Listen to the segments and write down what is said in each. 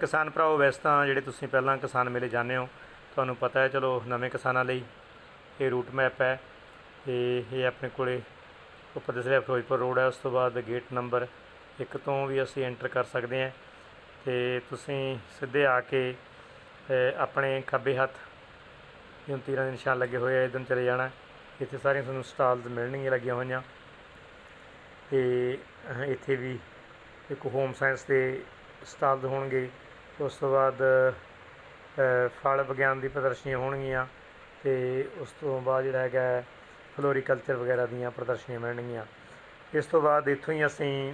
ਕਿਸਾਨ ਭਰਾਓ, ਵੈਸੇ ਤਾਂ ਜਿਹੜੇ ਤੁਸੀਂ ਪਹਿਲਾਂ ਕਿਸਾਨ ਮੇਲੇ ਜਾਂਦੇ ਹੋ, ਤੁਹਾਨੂੰ ਪਤਾ ਹੈ, ਚਲੋ ਨਵੇਂ ਕਿਸਾਨਾਂ ਲਈ ਇਹ ਰੂਟ ਮੈਪ ਹੈ। ਤੇ ਇਹ ਆਪਣੇ ਕੋਲੇ ਉੱਪਰ ਦੱਸ ਰਿਹਾ ਫਿਰੋਜ਼ਪੁਰ ਰੋਡ ਹੈ, ਉਸ ਤੋਂ ਬਾਅਦ ਗੇਟ ਨੰਬਰ 1 ਤੋਂ ਵੀ ਅਸੀਂ ਐਂਟਰ ਕਰ ਸਕਦੇ ਹਾਂ। ਤੇ ਤੁਸੀਂ ਸਿੱਧੇ ਆ ਕੇ ਆਪਣੇ ਖੱਬੇ ਹੱਥ ਜਿਉਂ ਤੀਰਾਂ ਦੇ ਨਿਸ਼ਾਨ ਲੱਗੇ ਹੋਏ ਆ ਇਧਰ ਚਲੇ ਜਾਣਾ। ਇੱਥੇ ਸਾਰੀਆਂ ਤੁਹਾਨੂੰ ਸਟਾਲਸ ਮਿਲਣਗੀਆਂ ਲੱਗੀਆਂ ਹੋਈਆਂ। ਤੇ ਇੱਥੇ ਵੀ ਇੱਕ ਹੋਮ ਸਾਇੰਸ ਦੇ ਸਟਾਲ ਹੋਣਗੇ। ਉਸ ਤੋਂ ਬਾਅਦ ਫਲ ਵਿਗਿਆਨ ਦੀ ਪ੍ਰਦਰਸ਼ਨੀਆਂ ਹੋਣਗੀਆਂ ਤੇ ਉਸ ਤੋਂ ਬਾਅਦ ਜਿਹੜਾ ਹੈਗਾ ਫਲੋਰੀਕਲਚਰ ਵਗੈਰਾ ਦੀਆਂ ਪ੍ਰਦਰਸ਼ਨੀਆਂ ਮਿਲਣਗੀਆਂ। ਇਸ ਤੋਂ ਬਾਅਦ ਇੱਥੋਂ ਹੀ ਅਸੀਂ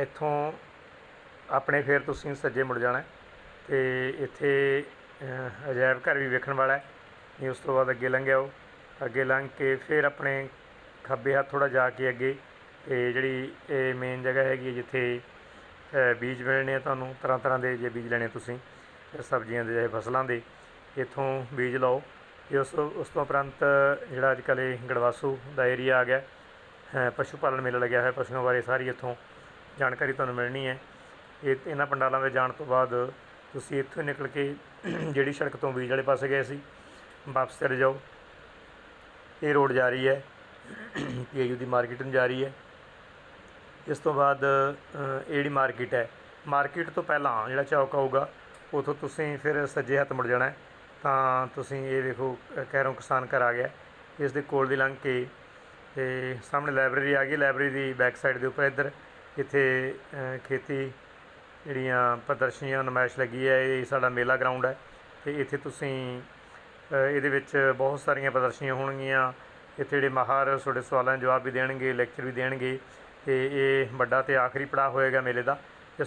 ਇੱਥੋਂ ਆਪਣੇ ਫਿਰ ਤੁਸੀਂ ਸੱਜੇ ਮੁੜ ਜਾਣਾ ਹੈ ਤੇ ਇੱਥੇ ਅਜਾਇਬ ਘਰ ਵੀ ਵੇਖਣ ਵਾਲਾ ਹੈ। ਉਸ ਤੋਂ ਬਾਅਦ ਅੱਗੇ ਲੰਘਿਆ ਉਹ ਅੱਗੇ ਲੰਘ ਕੇ ਫਿਰ ਆਪਣੇ ਖੱਬੇ ਹੱਥ ਥੋੜਾ ਜਾ ਕੇ ਅੱਗੇ ਤੇ ਜਿਹੜੀ ਇਹ ਮੇਨ ਜਗ੍ਹਾ ਹੈਗੀ ਹੈ ਜਿੱਥੇ ਬੀਜ ਮਿਲਣੇ ਆ ਤੁਹਾਨੂੰ, ਤਰ੍ਹਾਂ ਤਰ੍ਹਾਂ ਦੇ ਜੇ ਬੀਜ ਲੈਣੇ ਤੁਸੀਂ ਸਬਜ਼ੀਆਂ ਦੇ ਚਾਹੇ ਫਸਲਾਂ ਦੇ, ਇੱਥੋਂ ਬੀਜ ਲਓ। ਤੇ ਉਸ ਉਸ ਤੋਂ ਉਪਰੰਤ ਜਿਹੜਾ ਅੱਜ ਕੱਲ੍ਹ ਇਹ ਗੜਵਾਸੂ ਦਾ ਏਰੀਆ ਆ ਗਿਆ ਹੈ ਪਸ਼ੂ ਪਾਲਣ ਮੇਲਾ ਲੱਗਿਆ ਹੋਇਆ ਪਸ਼ੂਆਂ ਬਾਰੇ ਸਾਰੀ ਇੱਥੋਂ ਜਾਣਕਾਰੀ ਤੁਹਾਨੂੰ ਮਿਲਣੀ ਹੈ। ਇਹ ਇਹਨਾਂ ਪੰਡਾਲਾਂ ਵਿੱਚ ਜਾਣ ਤੋਂ ਬਾਅਦ ਤੁਸੀਂ ਇੱਥੋਂ ਨਿਕਲ ਕੇ ਜਿਹੜੀ ਸੜਕ ਤੋਂ ਬੀਜ ਵਾਲੇ ਪਾਸੇ ਗਏ ਸੀ, ਵਾਪਸ ਚਲੇ ਜਾਓ। ਇਹ ਰੋਡ ਜਾ ਰਹੀ ਹੈ, ਪੀਆਈਯੂ ਦੀ ਮਾਰਕੀਟ ਨੂੰ ਜਾ ਰਹੀ ਹੈ। ਇਸ ਤੋਂ ਬਾਅਦ ਇਹ ਜਿਹੜੀ ਮਾਰਕੀਟ ਹੈ ਮਾਰਕੀਟ ਤੋਂ ਪਹਿਲਾਂ ਜਿਹੜਾ ਚੌਕ ਆਊਗਾ ਉਥੋਂ ਤੁਸੀਂ ਫਿਰ ਸੱਜੇ ਹੱਥ ਮੁੜ ਜਾਣਾ ਤਾਂ ਤੁਸੀਂ ਇਹ ਵੇਖੋ ਅ, ਕੈਰੋਂ ਕਿਸਾਨ ਘਰ ਆ ਗਿਆ। ਇਸ ਦੇ ਕੋਲ ਦੀ ਲੰਘ ਕੇ ਤੇ ਸਾਹਮਣੇ ਲਾਇਬ੍ਰੇਰੀ ਆ ਗਈ। ਲਾਇਬ੍ਰੇਰੀ ਦੀ ਬੈਕ ਸਾਈਡ ਦੇ ਉੱਪਰ ਇੱਧਰ ਇੱਥੇ ਖੇਤੀ ਜਿਹੜੀਆਂ ਪ੍ਰਦਰਸ਼ਨੀਆਂ ਨੁਮਾਇਸ਼ ਲੱਗੀ ਹੈ। ਇਹ ਸਾਡਾ ਮੇਲਾ ਗਰਾਊਂਡ ਹੈ। ਤੇ ਇੱਥੇ ਤੁਸੀਂ ਇਹਦੇ ਵਿੱਚ ਬਹੁਤ ਸਾਰੀਆਂ ਪ੍ਰਦਰਸ਼ਨੀਆਂ ਹੋਣਗੀਆਂ। ਇੱਥੇ ਜਿਹੜੇ ਮਾਹਰ ਤੁਹਾਡੇ ਸਵਾਲਾਂ ਦੇ ਜਵਾਬ ਵੀ ਦੇਣਗੇ ਲੈਕਚਰ ਵੀ ਦੇਣਗੇ। ਤੇ ਇਹ ਵੱਡਾ ਤੇ ਆਖਰੀ ਪੜਾਅ ਹੋਏਗਾ ਮੇਲੇ ਦਾ।